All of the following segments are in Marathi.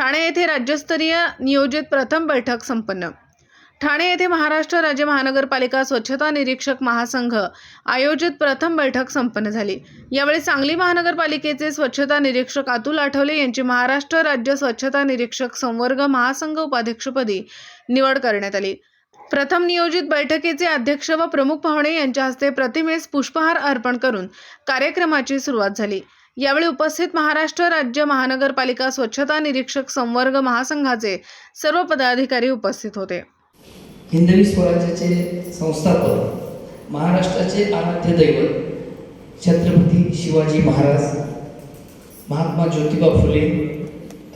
ठाणे येथे राज्यस्तरीय नियोजित प्रथम बैठक संपन्न. ठाणे येथे महाराष्ट्र राज्य महानगरपालिका स्वच्छता निरीक्षक महासंघ आयोजित प्रथम बैठक संपन्न झाली. यावेळी सांगली महानगरपालिकेचे स्वच्छता निरीक्षक अतुल आठवले यांची महाराष्ट्र राज्य स्वच्छता निरीक्षक संवर्ग महासंघ उपाध्यक्षपदी निवड करण्यात आली. प्रथम नियोजित बैठकीचे अध्यक्ष व प्रमुख पाहुणे यांच्या हस्ते प्रतिमेस पुष्पहार अर्पण करून कार्यक्रमाची सुरुवात झाली. यावेळी उपस्थित महाराष्ट्र राज्य महानगरपालिका स्वच्छता निरीक्षक संवर्ग महासंघाचे सर्व पदाधिकारी उपस्थित होते. हिंदवी स्वराज्याचे संस्थापक महाराष्ट्राचे आराध्य दैवत छत्रपती शिवाजी महाराज महात्मा ज्योतिबा फुले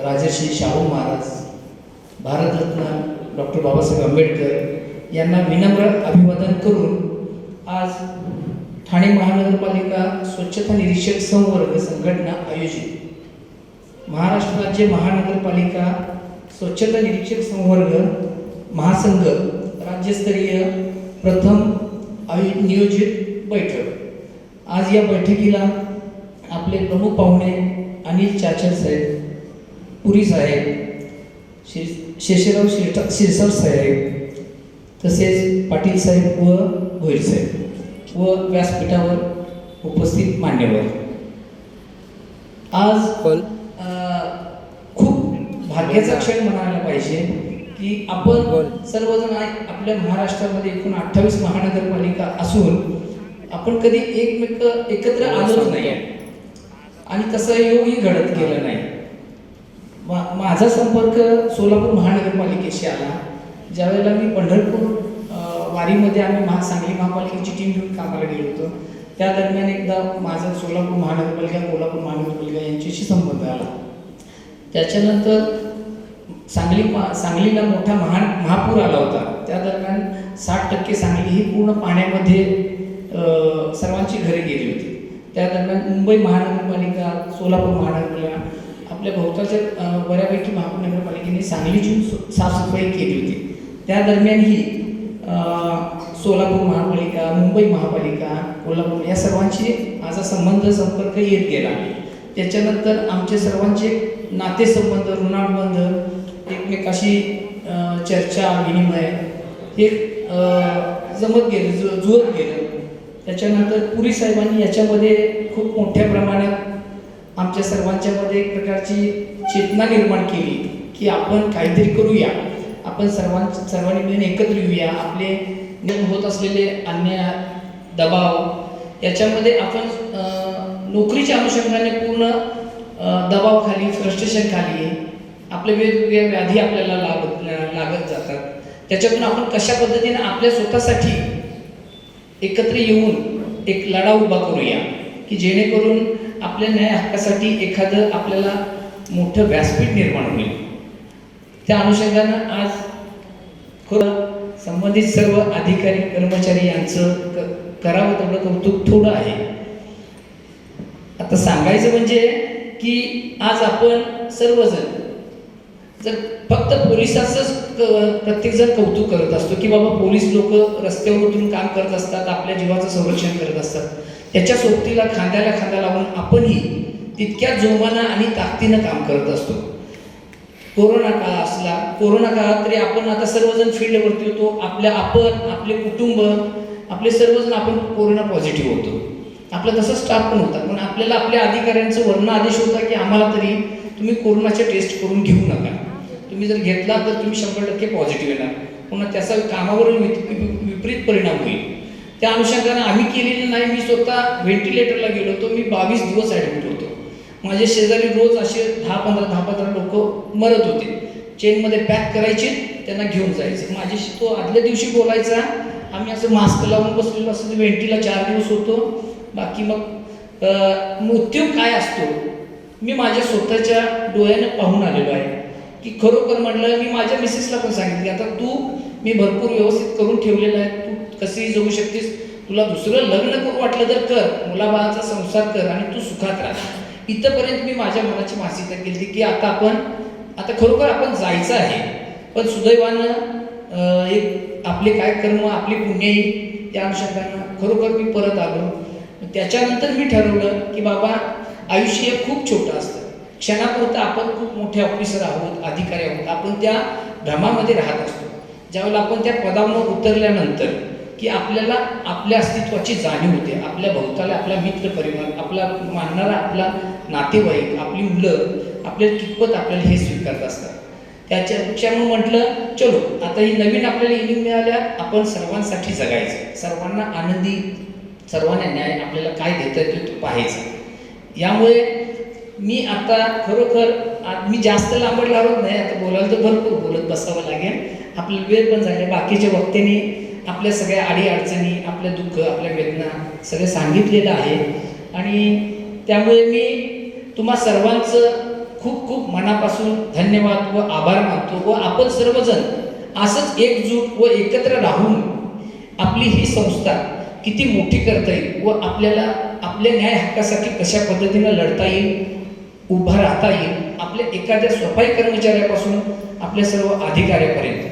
राजर्षी शाहू महाराज भारतरत्न डॉक्टर बाबासाहेब आंबेडकर यांना विनम्र अभिवादन करून आज ठाणे महानगरपालिका स्वच्छता निरीक्षक संवर्ग संघटना आयोजित. महाराष्ट्र राज्य महानगरपालिका स्वच्छता निरीक्षक संवर्ग महासंघ राज्यस्तरीय प्रथम आयो नियोजित बैठक. आज या बैठकीला आपले प्रमुख पाहुणे अनिल चाचर साहेब पुरी साहेब शे शेषराव शिरटा शिरसाव साहेब तसेच पाटील साहेब व भोईर साहेब व व्यासपीठावर उपस्थित मान्यवर. आज खूप भाग्याचा क्षण म्हणायला पाहिजे की आपण. सर्वजण आपल्या महाराष्ट्रामध्ये एकूण अठ्ठावीस महानगरपालिका असून आपण कधी एकमेक एकत्र आलोच नाही. आणि तसं योगही घडत गेलं नाही. मा- माझा संपर्क सोलापूर महानगरपालिकेशी आला. ज्यावेळेला मी पंढरपूर वारीमध्ये आम्ही महा सांगली महापालिकेची टीम घेऊन कामाला गेलो होतो. त्या दरम्यान एकदा माझा सोलापूर महानगरपालिका कोल्हापूर महानगरपालिका यांच्याशी संबंध आला. त्याच्यानंतर सांगली मा- सांगलीला मोठा महान महापूर आला होता. त्या दरम्यान साठ टक्के सांगली ही पूर्ण पाण्यामध्ये सर्वांची घरे गेली होती. त्या दरम्यान मुंबई महानगरपालिका सोलापूर महानगरपालिका आपल्या भोवतालच्या बऱ्यापैकी महानगरपालिकेने सांगलीची साफसफाई केली होती. त्या दरम्यानही ही सोलापूर महापालिका मुंबई महापालिका कोल्हापूर या सर्वांशी माझा संबंध संपर्क येत गेला. त्याच्यानंतर आमचे सर्वांचे नातेसंबंध ऋणानुबंध एकमेकाशी चर्चा विनिमय हे जमत गेलं जु जुळत गेलं. त्याच्यानंतर पुरी साहेबांनी याच्यामध्ये खूप मोठ्या प्रमाणात आमच्या सर्वांच्यामध्ये एक प्रकारची चेतना निर्माण केली की आपण काहीतरी करूया. आपण सर्वां सर्वांनी मिळून एकत्र येऊया. आपले होत असलेले अन्याय दबाव याच्यामध्ये आपण नोकरीच्या अनुषंगाने पूर्ण दबाव खाली फ्रस्ट्रेशन खाली आपले वेगवेगळ्या व्याधी आपल्याला लागत लागत जातात. त्याच्यातून आपण कशा पद्धतीने आपल्या स्वतःसाठी एकत्र येऊन एक लढा उभा करूया की जेणेकरून आपल्या न्याय हक्कासाठी एखादं आपल्याला मोठं व्यासपीठ निर्माण होईल. त्या अनुषंगानं आज संबंधित सर्व अधिकारी कर्मचारी यांचं करावं तेवढं कौतुक थोडं आहे. आता सांगायचं म्हणजे की आज आपण सर्वजण जर फक्त पोलिसाचंच प्रत्येकजण कौतुक करत असतो की बाबा पोलीस लोक रस्त्यावर उतरून काम करत असतात आपल्या जीवाचं संरक्षण करत असतात. त्याच्या सोबतीला खांद्याला खांदा लावून आपणही तितक्या जोमानं आणि ताकदीनं काम करत असतो. कोरोना काळ असला कोरोना काळात तरी आपण आता सर्वजण फील्डवरती होतो. आपल्या आपण आपले कुटुंब आपले सर्वजण आपण कोरोना पॉझिटिव्ह होतो. आपला तसं स्टाफ पण होता. पण आपल्याला आपल्या अधिकाऱ्यांचं वर्ण आदेश होता की आम्हाला तरी तुम्ही कोरोनाचे टेस्ट करून घेऊ नका. तुम्ही जर घेतला तर तुम्ही शंभर टक्के पॉझिटिव्ह येणार. पुन्हा त्याचा कामावरून विपरीत परिणाम होईल. त्या अनुषंगाने आम्ही केलेले नाही. मी स्वतः व्हेंटिलेटरला गेलो होतो. मी बावीस दिवस ॲडमिट होतो. माझे शेजारी रोज असे दहा पंधरा दहा पंधरा लोक मरत होते. चेनमध्ये पॅक करायचे त्यांना घेऊन जायचे. माझ्याशी तो आदल्या दिवशी बोलायचा आम्ही असं मास्क लावून बसलेलो असं वेंटीला चार दिवस होतो. बाकी मग मृत्यू काय असतो? मी माझ्या स्वतःच्या डोळ्याने पाहून आलेलो आहे. की खरोखर म्हटलं मी माझ्या मिसेसला पण सांगितलं की आता तू मी भरपूर व्यवस्थित करून ठेवलेलं आहे. तू कसेही जगू शकतेस. तुला दुसरं लग्न करू वाटलं तर कर. मुलाबाळाचा संसार कर आणि तू सुखात राहा. इथंपर्यंत मी माझ्या मनाची मानसिकता केली की आता आपण आता खरोखर आपण जायचं आहे. पण सुदैवानं एक आपले काय कर्म आपली पुण्य येईल त्या अनुषंगानं खरोखर मी परत आलो. त्याच्यानंतर मी ठरवलं की बाबा आयुष्य हे खूप छोटं असतं. क्षणापुरतं आपण खूप मोठे ऑफिसर आहोत अधिकारी आहोत. आपण त्या भ्रमामध्ये राहत असतो. ज्यावेळेला आपण त्या पदावर उतरल्यानंतर की आपल्याला आपल्या अस्तित्वाची जाणीव होते. आपल्या भोवताला आपला मित्र परिवार आपला मानणारा आपला नातेवाईक आपली मुलं आपल्याला कितपत आपल्याला हे स्वीकारत असतात. त्याच्यापेक्षा मग म्हटलं चलो आता ही नवीन आपल्याला इनिंग मिळाल्या आपण सर्वांसाठी जगायचं. सर्वांना आनंदी सर्वांना न्याय आपल्याला काय देता येतो तो यामुळे मी आता खरोखर मी जास्त लांबड लावत नाही आता बोलायला तर भरपूर बोलत बसावं लागेल. आपल्याला वेळ पण झाले बाकीच्या वक्त्यांनी आपल्या सगळ्या अडी अडचणी आपल्या दुःख आपल्या वेदना सगळे सांगितलेलं आहे. आणि त्यामुळे मी तुम्हा सर्वांचं खूप खूप मनापासून धन्यवाद व आभार मानतो व आपण सर्वजण असंच एकजूट व एकत्र राहून आपली ही संस्था किती मोठी करता येईल व आपल्याला आपल्या न्याय हक्कासाठी कशा पद्धतीनं लढता येईल उभा राहता येईल आपल्या एखाद्या सफाई कर्मचाऱ्यापासून आपल्या सर्व अधिकाऱ्यापर्यंत.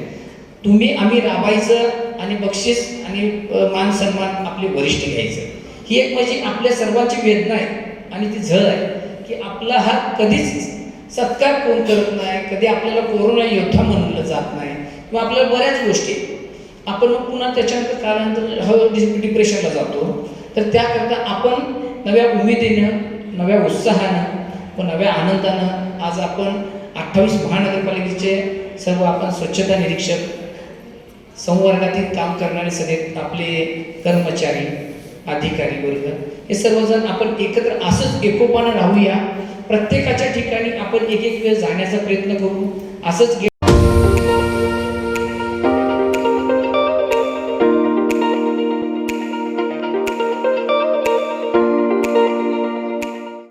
तुम्ही आम्ही राबायचं आणि बक्षीस आणि मानसन्मान मान सन्मान आपले वरिष्ठ घ्यायचं. ही एक म्हणजे आपल्या सर्वांची वेदना आहे. आणि ती झळ आहे की आपला हा कधीच सत्कार कोण करत नाही कधी आपल्याला कोरोना योद्धा म्हणलं जात नाही किंवा आपल्याला बऱ्याच गोष्टी. आपण मग पुन्हा त्याच्यानंतर कालांतर हळू डिप्रेशनला जातो. तर त्याकरता आपण नव्या उमेदीनं नव्या उत्साहानं व नव्या आनंदानं आज आपण अठ्ठावीस महानगरपालिकेचे सर्व आपण स्वच्छता निरीक्षक संवर्गातील काम करणारे सगळे आपले कर्मचारी अधिकारी वर्ग हे सर्वजण आपण एकत्र असंच एकोपानं राहूया. प्रत्येकाच्या ठिकाणी आपण एक एक वेळ जाण्याचा प्रयत्न करू. असंच